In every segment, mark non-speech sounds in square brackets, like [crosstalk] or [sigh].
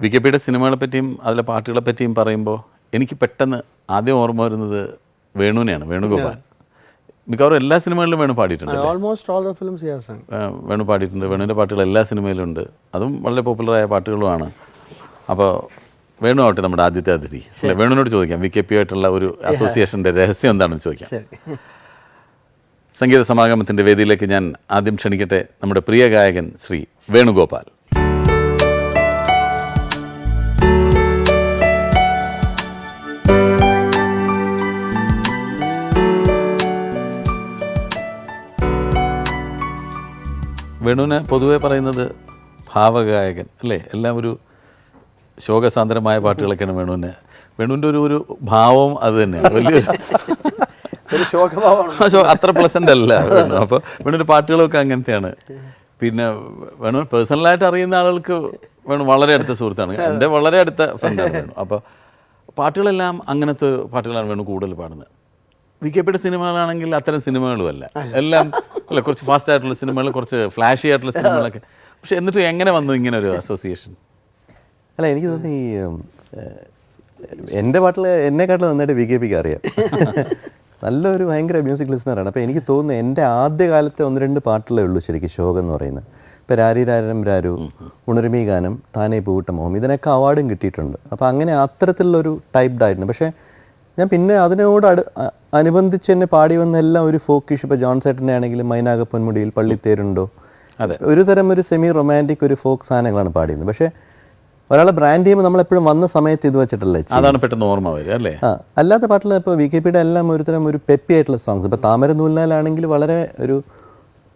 V K പിയുടെ സിനിമകളെ പറ്റിയും അതിലെ പാട്ടുകളെ പറ്റിയും പറയുമ്പോൾ എനിക്ക് പെട്ടെന്ന് ആദ്യം ഓർമ്മ വരുന്നത് വേണുവിനെയാണ് വേണുഗോപാൽ. മിക്കവാറും എല്ലാ സിനിമകളിലും വേണു പാടിയിട്ടുണ്ട് almost all the films Venu പാടിയിട്ടുണ്ട്. വേണുവിന്റെ പാട്ടുകൾ എല്ലാ സിനിമയിലും ഉണ്ട് അതും വളരെ പോപ്പുലറായ പാട്ടുകളുമാണ്. അപ്പോൾ വേണു ആവട്ടെ നമ്മുടെ ആദ്യത്തെ അതിഥി. അല്ലേ? വേണുവിനോട് ചോദിക്കാം. വി കെ പി ആയിട്ടുള്ള ഒരു അസോസിയേഷന്റെ രഹസ്യം എന്താണെന്ന് ചോദിക്കാം. സംഗീത സമാഗമത്തിന്റെ വേദിയിലേക്ക് ഞാൻ ആദ്യം ക്ഷണിക്കട്ടെ നമ്മുടെ പ്രിയ ഗായകൻ ശ്രീ വേണുഗോപാൽ. വേണുവിനെ പൊതുവേ പറയുന്നത് ഭാവഗായകൻ അല്ലേ? എല്ലാം ഒരു ശോകസാന്ദ്രമായ പാട്ടുകളൊക്കെയാണ് വേണുവിന്. വേണുവിന്റെ ഒരു ഒരു ഭാവം അത് തന്നെയാണ്. വലിയൊരു അത്ര പ്ലസന്റ് അല്ല വേണു. അപ്പോൾ വേണുവിന്റെ പാട്ടുകളൊക്കെ അങ്ങനത്തെയാണ്. പിന്നെ വേണു പേഴ്സണലായിട്ട് അറിയുന്ന ആളുകൾക്ക് വേണു വളരെ അടുത്ത സുഹൃത്താണ്. എന്റെ വളരെ അടുത്ത ഫ്രണ്ടാണ് വേണു. അപ്പോൾ പാട്ടുകളെല്ലാം അങ്ങനത്തെ പാട്ടുകളാണ് വേണു കൂടുതൽ പാടുന്നത്. വി കെ പിയുടെ സിനിമകളാണെങ്കിൽ അത്തരം സിനിമകളുമല്ല എല്ലാം അല്ല കുറച്ച് ഫാസ്റ്റ് ആയിട്ടുള്ള സിനിമകൾ കുറച്ച് ഫ്ലാഷി ആയിട്ടുള്ള സിനിമകളൊക്കെ. പക്ഷെ എന്നിട്ട് എങ്ങനെ വന്നു ഇങ്ങനെ ഒരു അസോസിയേഷൻ അല്ല എനിക്ക് തോന്നി എന്റെ പാട്ടിൽ എന്നെക്കാട്ടിൽ നന്നായിട്ട് വി കെ പിക്ക് അറിയാം. നല്ലൊരു ഭയങ്കര മ്യൂസിക് ലിസ്ണറാണ് അപ്പോൾ എനിക്ക് തോന്നുന്നു എന്റെ ആദ്യകാലത്തെ ഒന്ന് രണ്ട് പാട്ടുകളേ ഉള്ളൂ ശരിക്കും ശോകം എന്ന് പറയുന്നത്. ഇപ്പോൾ രാരി രാരം രാരു ഉണരുമീ ഗാനം താനേ പൂവിട്ട മോഹം ഇതിനൊക്കെ അവാർഡും കിട്ടിയിട്ടുണ്ട്. അപ്പോൾ അങ്ങനെ അത്തരത്തിലുള്ളൊരു ടൈപ്ഡായിരുന്നു പക്ഷേ ഞാൻ പിന്നെ അതിനോട് അടു അനുബന്ധിച്ച് തന്നെ പാടി വന്ന എല്ലാം ഒരു ഫോക്കിഷ് ഇപ്പോൾ ജോൺ സേട്ടന്റെ ആണെങ്കിലും മൈനാക പൊന്മുടിയിൽ പള്ളിത്തേരുണ്ടോ? അതെ. ഒരു തരം ഒരു സെമി റൊമാന്റിക് ഒരു ഫോക്ക് സാധനങ്ങളാണ് പാടിയിരുന്നത്. പക്ഷേ ഒരാളെ ബ്രാൻഡ് ചെയ്യുമ്പോൾ നമ്മളെപ്പോഴും വന്ന സമയത്ത് ഇത് വെച്ചിട്ടല്ലേ അതാണ് പെട്ടെന്ന് ഓർമ്മ വരിക അല്ലേ? ആ അല്ലാത്ത പാട്ടിൽ ഇപ്പോൾ വി കെ പിയുടെ എല്ലാം ഒരു തരം ഒരു പെപ്പി ആയിട്ടുള്ള സോങ്സ് ഇപ്പോൾ താമര നൂലിനാലാണെങ്കിൽ വളരെ ഒരു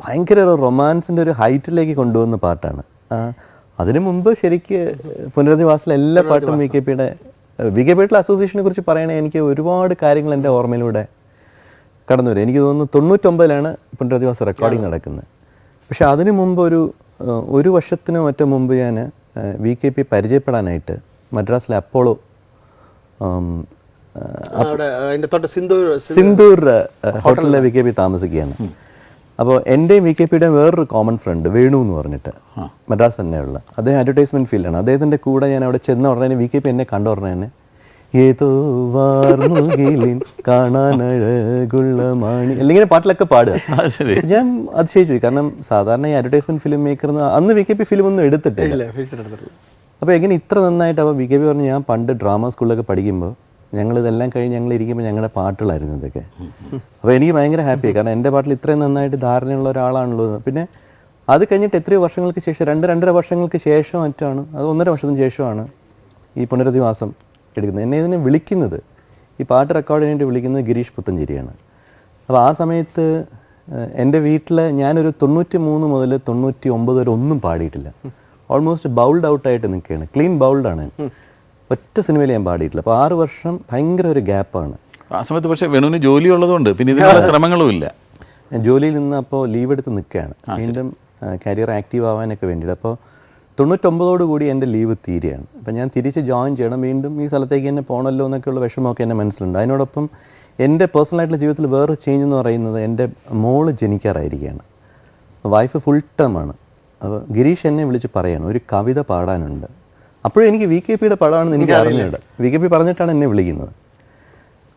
ഭയങ്കര ഒരു റൊമാൻസിന്റെ ഒരു ഹൈറ്റിലേക്ക് കൊണ്ടുവന്ന പാട്ടാണ്. അതിനു മുമ്പ് ശരിക്ക് പുനരധിവാസിലെ എല്ലാ പാട്ടും വി കെ പിയുടെ വി അസോസിയേഷനെ കുറിച്ച് പറയണേ എനിക്ക് ഒരുപാട് കാര്യങ്ങൾ എന്റെ ഓർമ്മയിലൂടെ കടന്നു വരും. എനിക്ക് തോന്നുന്നു തൊണ്ണൂറ്റൊമ്പതിലാണ് പുനരധിവാസ റെക്കോർഡിംഗ് നടക്കുന്നത്. പക്ഷെ അതിനു മുമ്പ് ഒരു ഒരു വർഷത്തിനോ മറ്റോ മുമ്പ് ഞാൻ വി കെ പി പരിചയപ്പെടാനായിട്ട് മദ്രാസിലെ അപ്പോളോ സിന്ദൂർ ഹോട്ടലിലെ വി കെ പി താമസിക്കുകയാണ് അപ്പോൾ എന്റെയും വി കെ പിയുടെയും വേറൊരു കോമൺ ഫ്രണ്ട് വേണു എന്ന് പറഞ്ഞിട്ട് മദ്രാസ് തന്നെയുള്ള അദ്ദേഹം അഡ്വർടൈസ്മെന്റ് ഫീൽഡാണ് അദ്ദേഹത്തിന്റെ കൂടെ ഞാൻ അവിടെ ചെന്ന ഉടനെ വി കെ പി എന്നെ കണ്ട ഉടനെ തന്നെ ഏതോ വാർമുകിലിൻ കാണാനഴകുള്ള മാണി. അല്ലെങ്കിൽ പാട്ടിലൊക്കെ പാടുക. അത് ശരി. ഞാൻ അതിശയിച്ചു. കാരണം സാധാരണ ഈ അഡ്വർടൈസ്മെന്റ് ഫിലിം മേക്കർ അന്ന് വി കെ പി ഫിലിം ഒന്നും എടുത്തിട്ടില്ല. അപ്പൊ അപ്പോൾ എങ്ങനെ ഇത്ര നന്നായിട്ട് അപ്പോൾ വി കെ പി പറഞ്ഞു ഞാൻ പണ്ട് ഡ്രാമ സ്കൂളിലൊക്കെ പഠിക്കുമ്പോൾ ഞങ്ങൾ ഇതെല്ലാം കഴിഞ്ഞ് ഞങ്ങൾ ഇരിക്കുമ്പോൾ ഞങ്ങളുടെ പാട്ടുകളായിരുന്നു ഇതൊക്കെ. അപ്പോൾ എനിക്ക് ഭയങ്കര ഹാപ്പിയായി കാരണം എന്റെ പാട്ടിൽ ഇത്രയും നന്നായിട്ട് ധാരണയുള്ള ഒരാളാണല്ലോ. പിന്നെ അത് കഴിഞ്ഞിട്ട് എത്രയോ വർഷങ്ങൾക്ക് ശേഷം രണ്ട് രണ്ടര വർഷങ്ങൾക്ക് ശേഷം മറ്റാണ് അത് ഒന്നര വർഷത്തിന് ശേഷമാണ് ഈ പുനരധിവാസം എടുക്കുന്നത്. എന്നെ ഇതിനെ വിളിക്കുന്നത് ഈ പാട്ട് റെക്കോർഡ് ചെയ്യാനായിട്ട് വിളിക്കുന്നത് ഗിരീഷ് പുത്തഞ്ചേരിയാണ്. അപ്പോൾ ആ സമയത്ത് എന്റെ വീട്ടിൽ ഞാനൊരു തൊണ്ണൂറ്റി മൂന്ന് മുതൽ തൊണ്ണൂറ്റി ഒമ്പത് വരെ ഒന്നും പാടിയിട്ടില്ല. ഓൾമോസ്റ്റ് ബൗൾഡ് ഔട്ടായിട്ട് നിൽക്കുകയാണ്. ക്ലീൻ ബൗൾഡാണ് ഒറ്റ സിനിമയിൽ ഞാൻ പാടിയിട്ടില്ല. അപ്പോൾ ആറ് വർഷം ഭയങ്കര ഒരു ഗ്യാപ്പാണ് ആ സമയത്ത് പക്ഷേ വേണുവിന് ജോലി ഉള്ളതുകൊണ്ട് പിന്നെ ഇതിനുള്ള [laughs] ശ്രമങ്ങളും ഇല്ല ഞാൻ ജോലിയിൽ നിന്ന് അപ്പോൾ ലീവ് എടുത്ത് നിൽക്കുകയാണ്. വീണ്ടും കരിയർ ആക്റ്റീവ് ആവാനൊക്കെ വേണ്ടിയിട്ട്. അപ്പോൾ തൊണ്ണൂറ്റൊമ്പതോട് കൂടി എന്റെ ലീവ് തീരുകയാണ്. അപ്പം ഞാൻ തിരിച്ച് ജോയിൻ ചെയ്യണം. വീണ്ടും ഈ സ്ഥലത്തേക്ക് തന്നെ പോകണമല്ലോ എന്നൊക്കെയുള്ള വിഷമമൊക്കെ എന്റെ മനസ്സിലുണ്ട്. അതിനോടൊപ്പം എന്റെ പേഴ്സണലായിട്ടുള്ള ജീവിതത്തിൽ വേറെ ചേഞ്ച് എന്ന് പറയുന്നത് എന്റെ മോൾ ജനിക്കാറായിരിക്കുകയാണ്. വൈഫ് ഫുൾ ടേം ആണ്. അപ്പോൾ ഗിരീഷ് എന്നെ വിളിച്ച് പറയാണ് ഒരു കവിത പാടാനുണ്ട്. അപ്പോഴും എനിക്ക് വി കെ പിയുടെ പടമാണെന്ന് എനിക്ക് അറിഞ്ഞിട്ട് വി കെ പി പറഞ്ഞിട്ടാണ് എന്നെ വിളിക്കുന്നത്.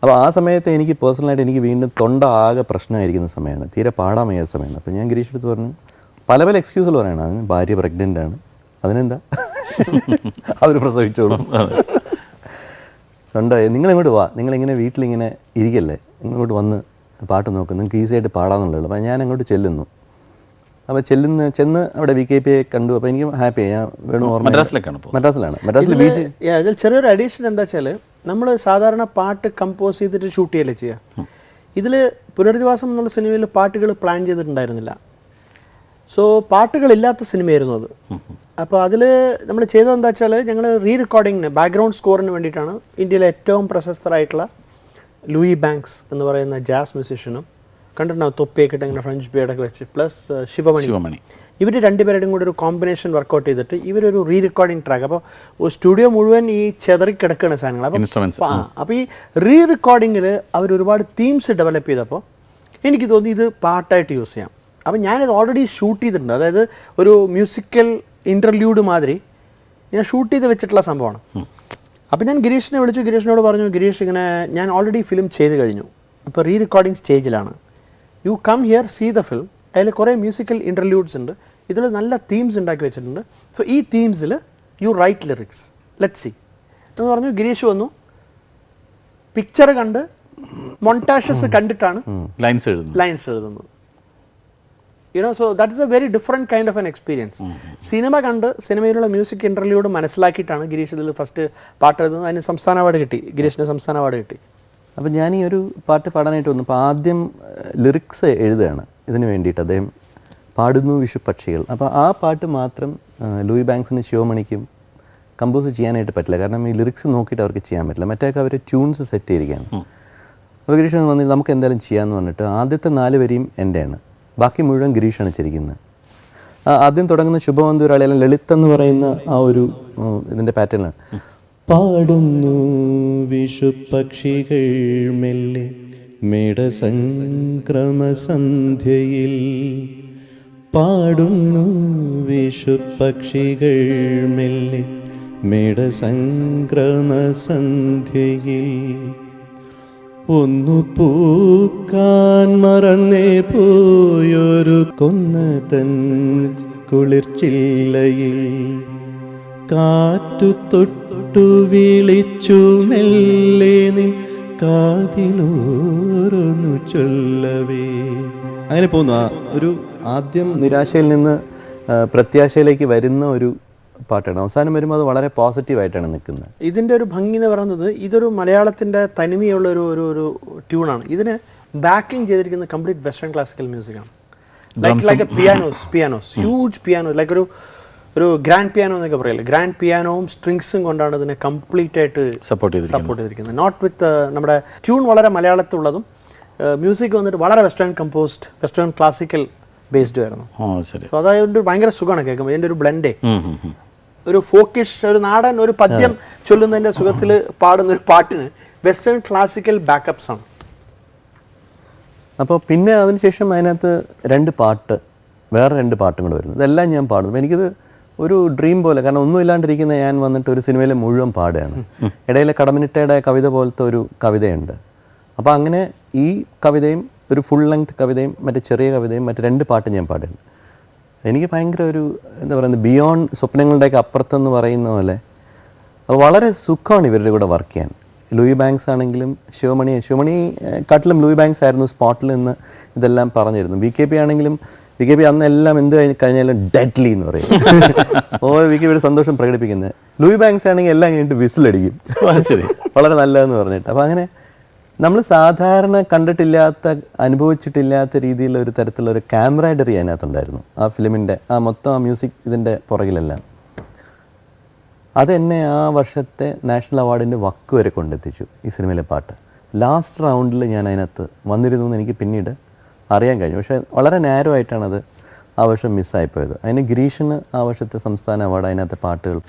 അപ്പോൾ ആ സമയത്ത് എനിക്ക് പേഴ്സണലായിട്ട് എനിക്ക് വീണ്ടും തൊണ്ട ആകെ പ്രശ്നമായിരിക്കുന്ന സമയമാണ്. തീരെ പാടാൻ വയ്യാത്ത സമയമാണ്. അപ്പോൾ ഞാൻ ഗിരീഷ് എടുത്ത് പറഞ്ഞു പല പല എക്സ്ക്യൂസുകൾ പറയണം. അതിന് ഭാര്യ പ്രഗ്നന്റ് ആണ്. അതിനെന്താ? അവർ പ്രസവിച്ചോളും. നിങ്ങൾ ഇങ്ങോട്ട് വാ. നിങ്ങളിങ്ങനെ വീട്ടിലിങ്ങനെ ഇരിക്കല്ലേ? നിങ്ങൾ ഇങ്ങോട്ട് വന്ന് പാട്ട് നോക്കും. നിങ്ങൾക്ക് ഈസി ആയിട്ട് പാടാന്നുള്ളൂ അപ്പോൾ ഞാൻ അങ്ങോട്ട് ചെല്ലുന്നു. അപ്പോൾ ചെല്ലുന്ന ചെന്ന് അവിടെ വി കെ പി കണ്ടു. അപ്പോൾ എനിക്ക് ഹാപ്പിയായി ഞാൻ വേണു ഓർമ്മ മദ്രാസിലേക്കാണ് മദ്രാസിലാണ്. മദ്രാസിൽ ബീച്ച് അതിൽ ചെറിയൊരു അഡീഷൻ എന്താ വെച്ചാൽ നമ്മൾ സാധാരണ പാട്ട് കമ്പോസ് ചെയ്തിട്ട് ഷൂട്ട് ചെയ്യല്ലേ ചെയ്യുക ഇതിൽ പുനരധിവാസം എന്നുള്ള സിനിമയിൽ പാട്ടുകൾ പ്ലാൻ ചെയ്തിട്ടുണ്ടായിരുന്നില്ല. സോ പാട്ടുകളില്ലാത്ത സിനിമയായിരുന്നു അത്. അപ്പോൾ അതിൽ നമ്മൾ ചെയ്തത് എന്താ വെച്ചാൽ ഞങ്ങൾ റീ റെക്കോർഡിങ്ങിന് ബാക്ക്ഗ്രൗണ്ട് സ്കോറിന് വേണ്ടിയിട്ടാണ് ഇന്ത്യയിലെ ഏറ്റവും പ്രശസ്തരായിട്ടുള്ള ലൂയി ബാങ്ക്സ് എന്ന് പറയുന്ന ജാസ് മ്യൂസിഷ്യനും കണ്ടിട്ടുണ്ടാവും തൊപ്പിയൊക്കെ ഇട്ട് ഇങ്ങനെ ഫ്രഞ്ച് ബിയർഡൊക്കെ വെച്ച് പ്ലസ് ശിവമണി. ശിവമണി. ഇവർ രണ്ടുപേരുടെയും കൂടി ഒരു കോമ്പിനേഷൻ വർക്കൗട്ട് ചെയ്തിട്ട് ഇവരൊരു റീ റെക്കോർഡിംഗ് ട്രാക്ക് അപ്പോൾ സ്റ്റുഡിയോ മുഴുവൻ ഈ ചെതറി കിടക്കുന്ന സാധനങ്ങൾ. അപ്പോൾ അപ്പോൾ ഈ റീ റെക്കോർഡിങ്ങിൽ അവർ ഒരുപാട് തീംസ് ഡെവലപ്പ് ചെയ്തപ്പോൾ എനിക്ക് തോന്നി ഇത് പാട്ടായിട്ട് യൂസ് ചെയ്യാം. അപ്പോൾ ഞാനിത് ഓൾറെഡി ഷൂട്ട് ചെയ്തിട്ടുണ്ട്. അതായത് ഒരു മ്യൂസിക്കൽ ഇന്റർവ്യൂഡ് മാതിരി ഞാൻ ഷൂട്ട് ചെയ്ത് വെച്ചിട്ടുള്ള സംഭവമാണ്. അപ്പം ഞാൻ ഗിരീഷിനെ വിളിച്ചു. ഗിരീഷിനോട് പറഞ്ഞു ഗിരീഷ് ഇങ്ങനെ ഞാൻ ഓൾറെഡി ഫിലിം ചെയ്ത് കഴിഞ്ഞു. ഇപ്പോൾ റീ റെക്കോർഡിംഗ് സ്റ്റേജിലാണ് you come here see the film അതിൽ കുറേ മ്യൂസിക്കൽ ഇന്റർവ്യൂഡ്സ് ഉണ്ട്. ഇതിൽ നല്ല തീംസ് ഉണ്ടാക്കി വെച്ചിട്ടുണ്ട്. സോ ഈ തീംസിൽ you write lyrics let see എന്ന് പറഞ്ഞു ഗിരീഷ് വന്നു. പിക്ചർ കണ്ട് മൊണ്ടാഷസ് കണ്ടിട്ടാണ് ലൈൻസ് എഴുതുന്നത് ലൈൻസ് എഴുതുന്നത്. You know so that is a very different kind of an experience cinema കണ്ട് സിനിമയിലുള്ള മ്യൂസിക് ഇന്റർവ്യൂയോട് മനസ്സിലാക്കിയിട്ടാണ് ഗിരീഷ് ഇതിൽ ഫസ്റ്റ് പാട്ട് എഴുതുന്നത്. അതിന് സംസ്ഥാന അവാർഡ് കിട്ടി. ഗിരീഷിന് സംസ്ഥാന അവാർഡ് കിട്ടി. അപ്പം ഞാൻ ഈ ഒരു പാട്ട് പാടാനായിട്ട് വന്നു. അപ്പോൾ ആദ്യം ലിറിക്സ് എഴുതുകയാണ്. ഇതിന് വേണ്ടിയിട്ട് അദ്ദേഹം പാടുന്നു വിഷു പക്ഷികൾ. അപ്പോൾ ആ പാട്ട് മാത്രം ലൂയി ബാങ്ക്സിന് ശിവമണിക്കും കമ്പോസ് ചെയ്യാനായിട്ട് പറ്റില്ല. കാരണം ഈ ലിറിക്സ് നോക്കിയിട്ട് അവർക്ക് ചെയ്യാൻ പറ്റില്ല. മറ്റേക്ക് അവർ ട്യൂൺസ് സെറ്റ് ചെയ്തിരിക്കുകയാണ്. അപ്പോൾ ഗിരീഷ് വന്നിട്ട് നമുക്ക് എന്തായാലും ചെയ്യാമെന്ന് പറഞ്ഞിട്ട് ആദ്യത്തെ നാല് വരിയും എന്റെയാണ് ബാക്കി മുഴുവൻ ഗിരീഷാണ് ചിരിക്കുന്നത്. ആദ്യം തുടങ്ങുന്ന ശുഭമന്തുരാളി അല്ലെങ്കിൽ ലളിത് എന്ന് പറയുന്ന ആ ഒരു ഇതിന്റെ പാറ്റേണാണ് പാടുന്നു വിഷുപക്ഷികൾ മെല്ലെ മേടസംക്രമസന്ധ്യയിൽ. പാടുന്നു വിഷുപക്ഷികൾ മെല്ലെ മേടസംക്രമസന്ധ്യയിൽ. ഒന്നു പൂക്കാൻ മറന്നേ പോയൊരു കൊന്നതൻ കുളിർച്ചില്ലയിൽ. കാറ്റു തൊട്ടു വിളിച്ചു മെല്ലെ നിൻ കാതിലോരൊന്നു ചൊല്ലവേ. അങ്ങനെ പോകുന്നു. ആ ഒരു ആദ്യം നിരാശയിൽ നിന്ന് പ്രത്യാശയിലേക്ക് വരുന്ന ഒരു പാട്ടാണ്. അവസാനം വരുമ്പോൾ അത് വളരെ പോസിറ്റീവായിട്ടാണ് നിൽക്കുന്നത്. ഇതിന്റെ ഒരു ഭംഗി എന്ന് പറയുന്നത് ഇതൊരു മലയാളത്തിന്റെ തനിമയുള്ള ഒരു ഒരു ഒരു ട്യൂണാണ്. ഇതിന് ബാക്കിംഗ് ചെയ്തിരിക്കുന്നത് complete western classical മ്യൂസിക്കാണ് like like a pianos pianos huge piano like ഒരു ഒരു ഗ്രാൻഡ് പിയാനോ എന്നൊക്കെ പറയില്ലേ? ഗ്രാൻഡ് പിയാനോവും സ്ട്രിങ്സും കൊണ്ടാണ് ഇതിനെ കംപ്ലീറ്റ് ആയിട്ട് സപ്പോർട്ട് ചെയ്ത് സപ്പോർട്ട് ചെയ്തിരിക്കുന്നത്. നോട്ട് വിത്ത് നമ്മുടെ ട്യൂൺ വളരെ മലയാളത്തിലുള്ളതും മ്യൂസിക് വന്നിട്ട് വളരെ western composed western classical based ആയിരുന്നു. സോ അതായത് ഭയങ്കര സുഖമാണ് കേൾക്കുമ്പോൾ എന്റെ ഒരു ബ്ലെൻഡേ. ഒരു ഫോക്കിഷ് ഒരു നാടൻ ഒരു പദ്യം ചൊല്ലുന്നതിന്റെ സുഖത്തിൽ പാടുന്ന ഒരു പാട്ടിന് വെസ്റ്റേൺ ക്ലാസിക്കൽ ബാക്കപ്സ് ആണ്. അപ്പോൾ പിന്നെ അതിനുശേഷം അതിനകത്ത് രണ്ട് പാട്ട് വേറെ രണ്ട് പാട്ടും കൂടെ വരുന്നു. ഇതെല്ലാം ഞാൻ പാടുന്നു. അപ്പോൾ എനിക്കിത് ഒരു ഡ്രീം പോലെ കാരണം ഒന്നും ഇല്ലാണ്ടിരിക്കുന്ന ഞാൻ വന്നിട്ട് ഒരു സിനിമയിലെ മുഴുവൻ പാടുകയാണ്. ഇടയിലെ കടമിനിട്ടയുടെ കവിത പോലത്തെ ഒരു കവിതയുണ്ട്. അപ്പോൾ അങ്ങനെ ഈ കവിതയും ഒരു ഫുൾ ലെങ്ത് കവിതയും മറ്റേ ചെറിയ കവിതയും മറ്റു രണ്ട് പാട്ടും ഞാൻ പാടുകയാണ്. എനിക്ക് ഭയങ്കര ഒരു എന്താ പറയുന്നത് ബിയോണ്ട് സ്വപ്നങ്ങളുടെയൊക്കെ അപ്പുറത്തെന്ന് പറയുന്ന പോലെ അപ്പോൾ വളരെ സുഖമാണ് ഇവരുടെ കൂടെ വർക്ക് ചെയ്യാൻ. ലൂയി ബാങ്ക്സ് ആണെങ്കിലും ശിവമണി ശിവമണി കാട്ടിലും ലൂയി ബാങ്ക്സ് ആയിരുന്നു സ്പോട്ടിൽ നിന്ന് ഇതെല്ലാം പറഞ്ഞിരുന്നു വി കെ പി ആണെങ്കിലും വി കെ പി അന്ന് എല്ലാം എന്ത് കഴിഞ്ഞ് കഴിഞ്ഞാലും ഡെഡ്ലി എന്ന് പറയും. [laughs] ഓ വി കെ പിയുടെ സന്തോഷം പ്രകടിപ്പിക്കുന്നത്. ലൂയി ബാങ്ക്സ് ആണെങ്കിൽ എല്ലാം കഴിഞ്ഞിട്ട് വിസിലടിക്കും. വളരെ നല്ലതെന്ന് പറഞ്ഞിട്ട്. അപ്പോൾ അങ്ങനെ നമ്മൾ സാധാരണ കണ്ടിട്ടില്ലാത്ത അനുഭവിച്ചിട്ടില്ലാത്ത രീതിയിലുള്ള ഒരു തരത്തിലുള്ള ഒരു ക്യാമറാഡറി അതിനകത്തുണ്ടായിരുന്നു. ആ ഫിലിമിന്റെ ആ മൊത്തം ആ മ്യൂസിക് ഇതിന്റെ പുറകിലെല്ലാം. അതെന്നെ ആ വർഷത്തെ നാഷണൽ അവാർഡിന്റെ വക്ക് വരെ കൊണ്ടെത്തിച്ചു ഈ സിനിമയിലെ പാട്ട്. ലാസ്റ്റ് റൗണ്ടിൽ ഞാൻ അതിനകത്ത് വന്നിരുന്നു എന്ന് എനിക്ക് പിന്നീട് അറിയാൻ കഴിഞ്ഞു. പക്ഷേ വളരെ നാരോ ആയിട്ടാണ് അത് ആ വർഷം മിസ്സായിപ്പോയത് അതിന് ഗിരീഷിന് ആ വർഷത്തെ സംസ്ഥാന അവാർഡ് അതിനകത്തെ പാട്ടുകൾ.